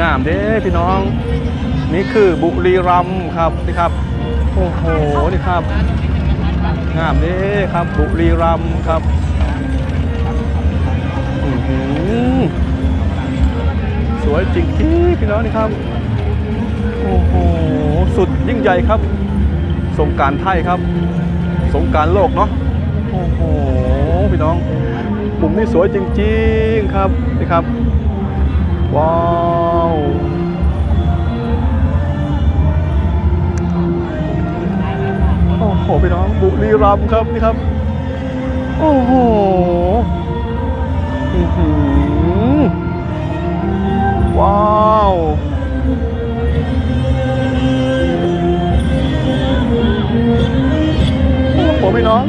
งามเด้พี่น้อง นี่คือบุรีรัมย์ครับนี่ครับ โอ้โหนี่ครับ งามเด้ครับ บุรีรัมย์ครับหือสวยจริงที่พี่น้องนี่ครับ โอ้โห สุดยิ่งใหญ่ครับ สงการไทยครับ สงการโลกเนาะ โอ้โห พี่น้องปุ่มนี่สวยจริงๆครับนี่ครับ ว้าว โอ้โหพี่น้องบุรีรัมย์ครับนี่ครับ โอ้โหอือว้าวโอ้โหพี่น้อง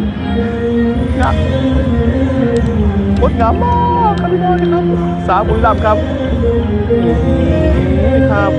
งามงดงามมากครับพี่น้องนะครับสาวบุรีรัมย์ครับครับ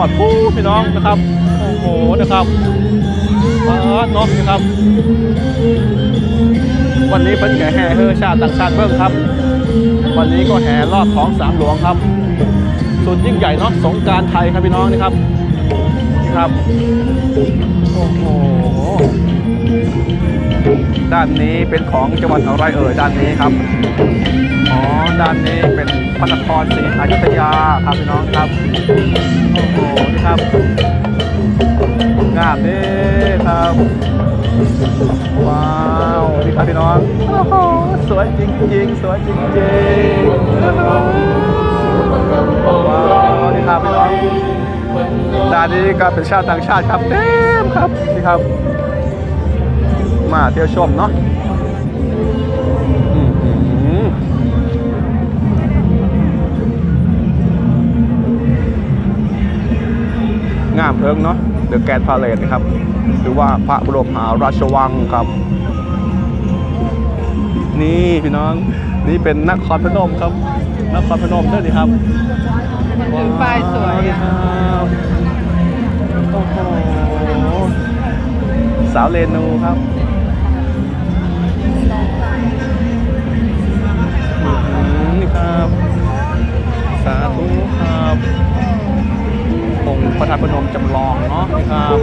อดปูพี่น้องนะครับ โอ้โหนะครับปาดเนาะนะครับ วันนี้เป็นแห่แห่เฮอชาติต่างชาติเบิ่งครับ วันนี้ก็แห่รอบของสามหลวงครับ สุดยิ่งใหญ่เนาะสงการไทยครับพี่น้องนะครับ ครับ โอ้โห ด้านนี้เป็นของจังหวัดอะไรเอ่ยด้านนี้ครับอ๋อด้านนี้เป็นพระนครศรีอยุธยาครับพี่น้องครับโอ้โหนี่ครับงามเด้ครับว้าวนี่ครับพี่น้องโอ้โหสวยจริงๆสวยจริงๆว้าวนี่ครับพี่น้องด้านนี้ก็เป็นชาติต่างชาติครับเต็มครับนี่ครับ มาเที่ยวชมเนาะงามเพิงเนาะเดอะแกนพาเลทนะครับ หรือว่าพระบรมหาราชวังครับ นี่พี่น้องนี่เป็นนครพนมครับนครพนมเด้วยดิครับถือป้ายสวยครับโอ้โหสาวเรนูครับ นี่ครับ สาธุครับองค์พระธาตุพนมจำลองเนาะนี่ครับ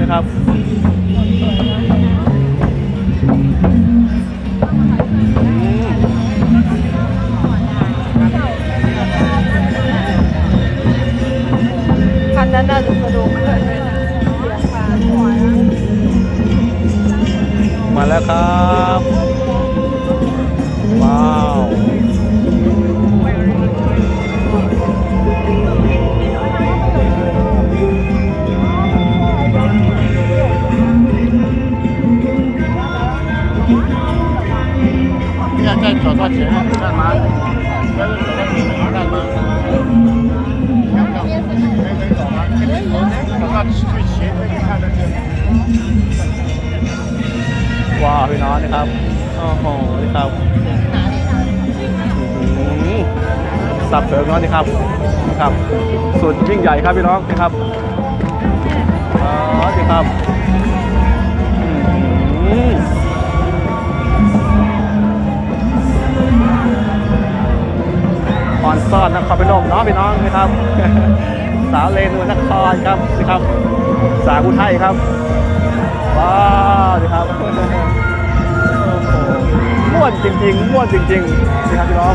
น้องนี่ครับอืมคันนั้นน่าจะกระโดดเลยด้วยนะเสียงฟ้าหัวนะมาแล้วครับ พี่น้องนะครับโอ้โหนี่ครับอือสับเถิงน้องนี่ครับนี่ครับสุดยิ่งใหญ่ครับพี่น้องนี่ครับอ๋อนี่ครับอือนซ่อนนครพนมเนาะพี่น้องนี่ครับ สาวเลนูนครครับนี่ครับ สาวอุทัยครับว้าวดีครับ ม่วนจริงๆม่วนจริงๆนะครับพี่น้อง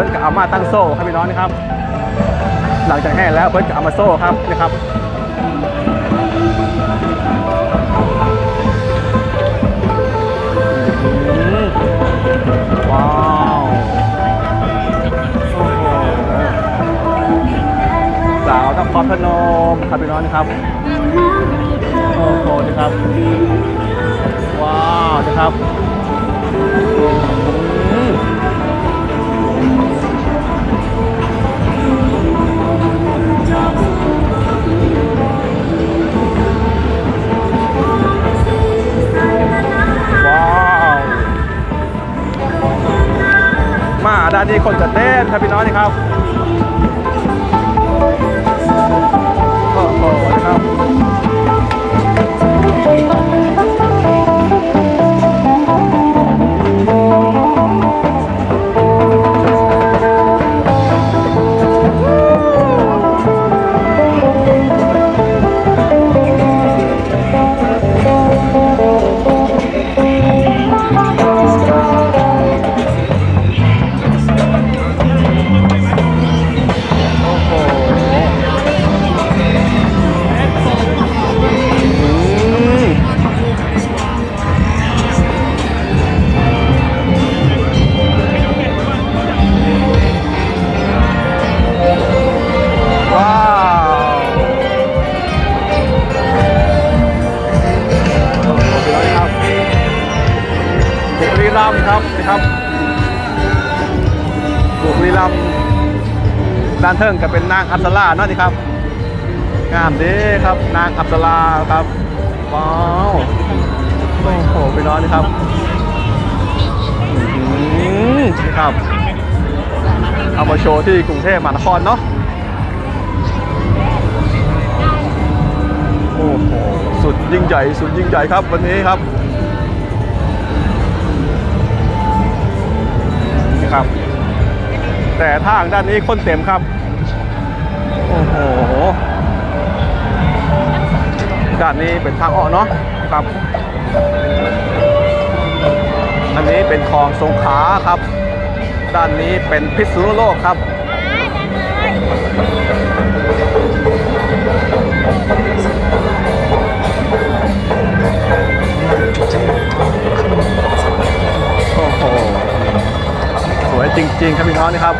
พิ่นก็เอามาตั้งโซ่ครับพี่น้องนะครับ หลังจากแห้งแล้วเพิ่นก็เอามาโซ่ครับนะครับอืมว้าวโอ้โหสาวนครพนมครับพี่น้องนะครับโอ้โหนี่ครับ ว้าวนะครับ คนจะเต้นครับพี่น้องนี่ครับ บุรีรัมย์ด้านเทิงก็เป็นนางอัปสราเนาะนี่ครับ งามด้ครับ นางอัปสราครับว้าวโอ้โหไปนอนนี่ครับนี่ครับ เอามาโชว์ที่กรุงเทพมหานครเนาะโอ้โหสุดยิ่งใหญ่สุดยิ่งใหญ่ครับวันนี้ครับนี่ครับ แต่ทางด้านนี้คนเต็มครับ โอ้โห ด้านนี้เป็นทางออกเนาะครับ อันนี้เป็นคลองสงขาครับ ด้านนี้เป็นพิษณุโลกครับ จริง ๆ ครับพี่น้องนี่ครับ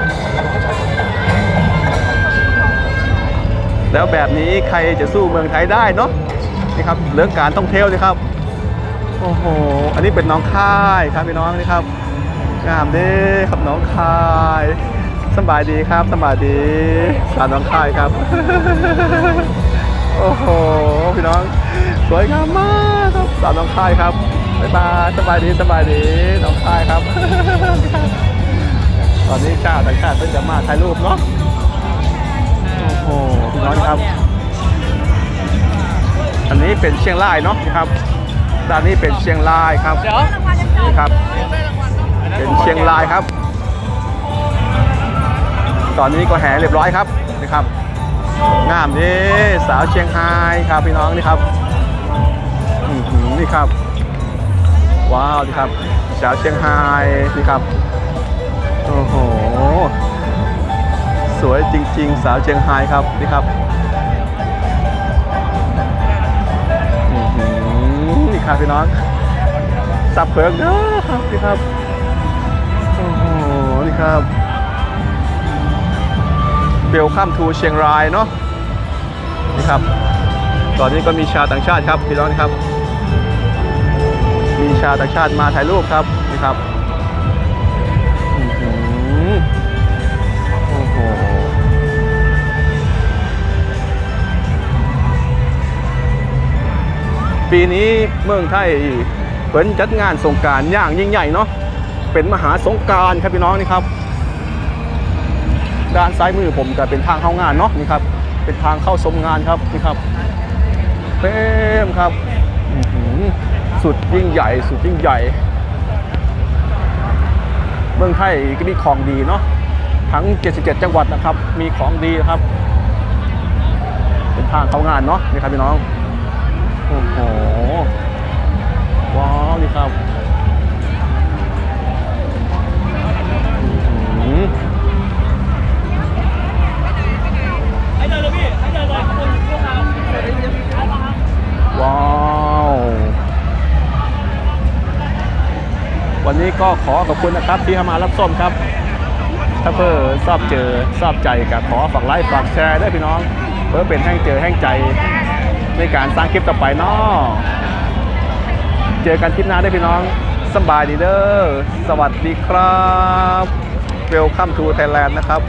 แล้วแบบนี้ใครจะสู้เมืองไทยได้เนาะนี่ครับเรื่องการท่องเที่ยวนี่ครับโอ้โหอันนี้เป็นน้องค่ายครับพี่น้องนี่ครับงามเด้ครับน้องค่ายสบายดีครับสบายดีสาวน้องค่ายครับ โอ้โหพี่น้อง สวยงามมากครับสาวน้องค่ายครับบ๊ายบายสบายดีสบายดีน้องค่ายครับ ตอนนี้ชาติต่างชาติเพิ่งจะมาถ่ายรูปเนาะโอ้โหพี่น้องครับ อันนี้เป็นเชียงรายเนาะครับด้านนี้เป็นเชียงรายครับนี่ครับ เป็นเชียงรายครับ ตอนนี้ก็แห่เรียบร้อยครับนี่ครับงามนี่สาวเชียงรายครับพี่น้องนี่ครับนี่ครับ ว้าวนี่ครับสาวเชียงรายนี่ครับ สวยจริง ๆ สาวเชียงรายครับนี่ครับนี่ครับพี่น้องสับเพิงเด้อครับนี่ครับโอ้โหนี่ครับเบลข้ามทูเชียงรายเนาะนี่ครับ ตอนนี้ก็มีชาวต่างชาติครับพี่น้องครับ มีชาวต่างชาติมาถ่ายรูปครับนี่ครับ ปีนี้เมืองไทยเปิดจัดงานสงการอย่างยิ่งใหญ่เนาะเป็นมหาสงการครับพี่น้องนี่ครับ ด้านซ้ายมือผมก็เป็นทางเข้างานเนาะนี่ครับ เป็นทางเข้าชมงานครับนี่ครับเต็มครับสุดยิ่งใหญ่ สุดยิ่งใหญ่ เมืองไทยก็มีของดีเนาะทั้ง 77 จังหวัดนะครับ มีของดีนะครับ เป็นทางเข้างานเนาะนี่ครับพี่น้อง โอ้โห ว้าวนี่ครับอื้อหือว้าว วันนี้ก็ขอขอบคุณนะครับที่เข้ามารับชมครับ ถ้าเพื่อชอบเจอชอบใจก็ขอฝากไลค์ฝากแชร์ด้วยพี่น้อง เพื่อเป็นแห่งเจอแห่งใจ ในการสร้างคลิปต่อไปเนาะเจอกันคลิปหน้าได้พี่น้องสบายดีเด้อสวัสดีครับเวลคัมทูไทยแลนด์นะครับ